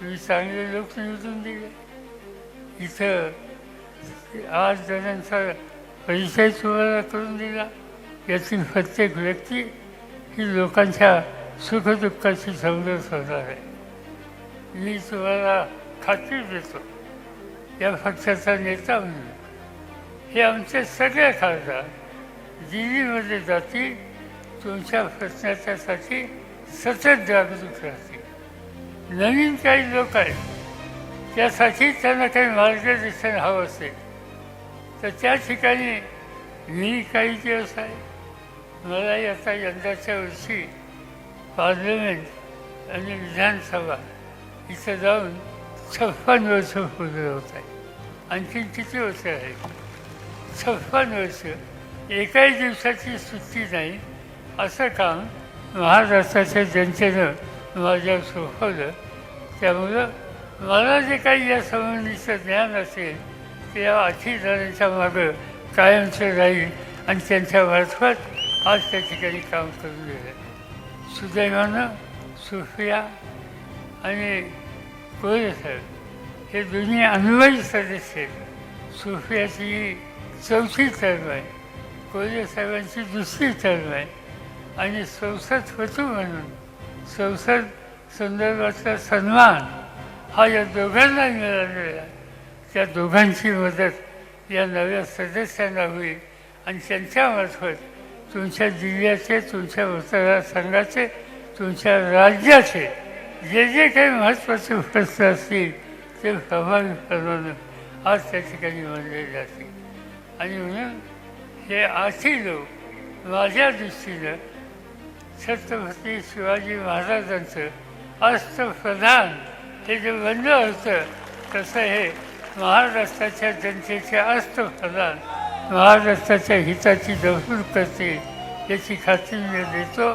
तुम्ही चांगले लोक निवडून दिले. इथं आज जणांचा परिचय तुम्हाला करून दिला. यातील प्रत्येक व्यक्ती ही लोकांच्या सुखदुःखाशी समजत होणार आहे. मी तुम्हाला खात्री देतो या पक्षाचा नेता म्हणून. हे आमचे सगळे खासदार दिल्लीमध्ये जातील तुमच्या प्रश्नाच्यासाठी सतत जागरूक राहतात नवीन काही लोक आहेत. त्यासाठी त्यांना काही मार्गदर्शन हवं असेल. तर त्या ठिकाणी मी काही दिवस आहे. मलाही आता यंदाच्या वर्षी पार्लमेंट आणि विधानसभा इथं जाऊन छप्पन वर्ष पूर्ण होत आहे आणखीन किती वर्ष आहे छप्पन वर्ष. एकाही दिवसाची सुट्टी नाही. असं काम महाराष्ट्राच्या जनतेनं माझ्यावर सोपवलं त्यामुळं मला जे काही या संबंधीचं ज्ञान असेल ते या अतिदारांच्या मागं कायमचं राहील आणि त्यांच्या मार्फत आज त्या ठिकाणी काम करून गेलं सुदैवानं सुफिया आणि कोळे साहेब हे दोन्ही अन्वयी सदस्य आहेत. सुफियाची ही चौथी टर्म आहे कोल्हे साहेबांची दुसरी टर्म आहे आणि संसद होतो म्हणून संसद संदर्भातला सन्मान हा या दोघांना मिळालेला आहे त्या दोघांची मदत या नव्या सदस्यांना होईल आणि त्यांच्यामार्फत तुमच्या जिल्ह्याचे तुमच्या मतदारसंघाचे तुमच्या राज्याचे जे जे काही महत्त्वाचे प्रश्न असतील ते प्रभावीपणानं आज त्या ठिकाणी मानले जातील. आणि म्हणून हे आर्थिक लोक माझ्या दृष्टीनं छत्रपती शिवाजी महाराजांचं अष्टप्रधान हे जे बनलं होतं तसं हे महाराष्ट्राच्या जनतेचे अस्त्रप्रधान महाराष्ट्राच्या हिताची दखल करते याची खात्री मी देतो.